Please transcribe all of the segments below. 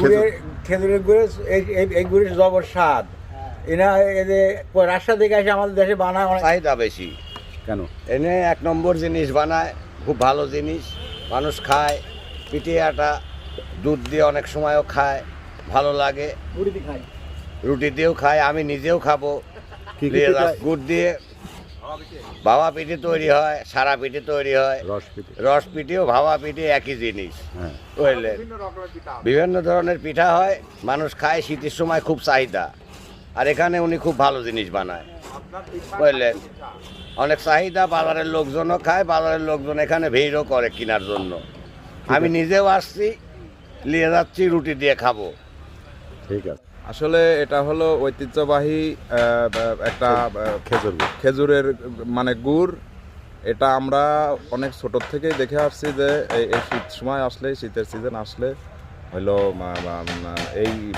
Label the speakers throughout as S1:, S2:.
S1: গুড়ের খেজুরের গুড়ের এই- এই এই গুড়ের জবর স্বাদ। এনা এদের রাস্তা থেকে এসে আমাদের দেশে বানায় অনেক
S2: চাহিদা বেশি।
S3: কেন?
S2: এনে এক নম্বর জিনিস বানায় খুব ভালো জিনিস। মানুষ খায় পিঠে আটা দুধ দিয়ে অনেক সময়ও খায় ভালো লাগে। রুটি দিয়েও খায় আমি নিজেও খাব। গুড় দিয়ে ভাবা পিঠে তৈরি হয় সারা পিঠে তৈরি হয়।
S3: রস পিঠে।
S2: পিঠেও ভাবা পিঠে একই জিনিস।
S3: হ্যাঁ।
S2: বুঝলেন বিভিন্ন ধরনের পিঠা হয় মানুষ খায় শীতের সময় খুব চাহিদা। আর এখানে উনি খুব ভালো জিনিস বানায়। বুঝলেন অনেক চাহিদা বাজারের লোকজনও খায় বাজারের লোকজন এখানে ভিড়ও করে কেনার জন্য। আমি নিজেও আসছি নিয়ে যাচ্ছি রুটি দিয়ে খাব।
S3: ঠিক আছে।
S4: আসলে এটা হলো ঐতিহ্যবাহী একটা
S3: খেজুর
S4: খেজুরের মানে গুড়। এটা আমরা অনেক ছোট থেকেই দেখে আসছি যে এই শীত সময় আসলে শীতের সিজন আসলে মা- এই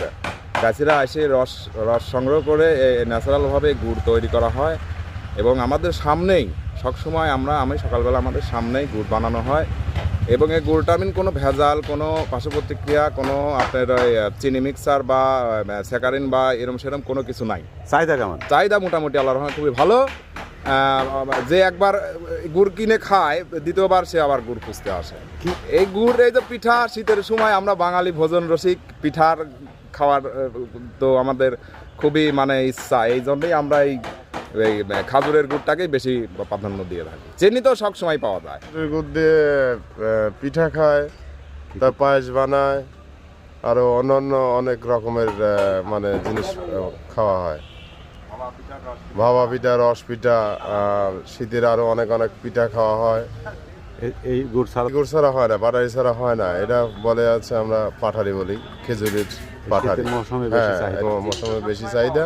S4: গাছিরা এসে রস রস সংগ্রহ করে ন্যাচারালভাবে গুড় তৈরি করা হয়। এবং আমাদের সামনেই সবসময় আমরা আমি সকালবেলা আমাদের সামনেই গুড় বানানো হয়। এবং এই গুড়টা মিন কোনো ভেজাল কোনো পার্শ্ব প্রতিক্রিয়া কোনো আপনার ওই, চিনি মিক্সার বা স্যাকারিন বা এরম সেরম কোনো কিছু নাই।
S3: চাহিদা কেমন?
S4: চাহিদা মোটামুটি আল্লাহর রহমতে খুবই ভালো। যে একবার গুড় কিনে খায় দ্বিতীয়বার সে আবার গুড় খুঁজতে আসে। এই গুড় এই যে পিঠা শীতের সময় আমরা বাঙালি ভোজন রসিক পিঠার খাওয়ার তো আমাদের খুবই মানে ইচ্ছা। এই জন্যই আমরা এই এই খাজুরের গুড়টাকেই বেশি প্রাধান্য দিয়ে থাকি। চিনি তো সব সময় পাওয়া যায়।
S5: গুড় দিয়ে পিঠা খায়, তার পায়েস বানায় আরও অন্যান্য অনেক রকমের মানে জিনিস খাওয়া হয়। ভাবা পিঠা, রস পিঠা শীতের আরও অনেক অনেক পিঠা খাওয়া হয়।
S3: এই গুড় ছাড়া
S5: গুড় ছাড়া হয় না পাটারি ছাড়া হয় না। এটা বলে আছে আমরা পাঠারি বলি খেজুরের পাঠারি
S3: শীতের মৌসুমে বেশি
S5: হ্যাঁ
S3: চাহিদা।
S5: এই মৌসুমে বেশি চাহিদা।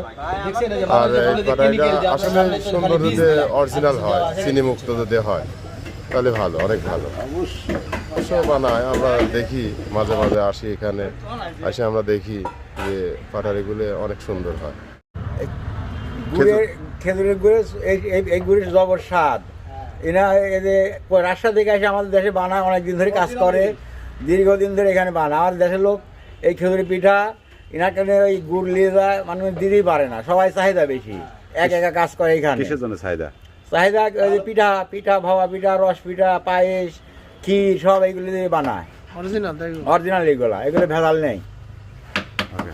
S5: আর এই পাটারিটা আসলে সুন্দর যদি অরিজিনাল হয় চিনি মুক্ত যদি হয় তাহলে ভালো অনেক ভালো। অবশ্য বানায় আমরা দেখি মাঝে মাঝে আসি এখানে। আসে আমরা দেখি যে পাটারিগুলো অনেক সুন্দর হয়।
S1: খেজুরের গুড়ের এই- এই- এই গুড়ের জবর স্বাদ। এনা এদের রাস্তা থেকে এসে আমাদের দেশে বানায় অনেক দিন ধরে কাজ করে দীর্ঘদিন ধরে এখানে বানায়। আমাদের দেশের লোক এই খেজুরের পিঠা এনাকে ওই গুড় নিয়ে যায় মানে দিতেই পারে না। সবাই চাহিদা বেশি। এক একা কাজ করে এখানে।
S3: কিসের জন্য চাহিদা?
S1: চাহিদা ওই যে পিঠা পিঠা ভাবা পিঠা রস পিঠা পায়েস ক্ষীর সব এইগুলো দিয়ে বানায়। অরিজিনাল অরিজিনাল এগুলা। এগুলো ভেজাল নেই।
S3: ওকে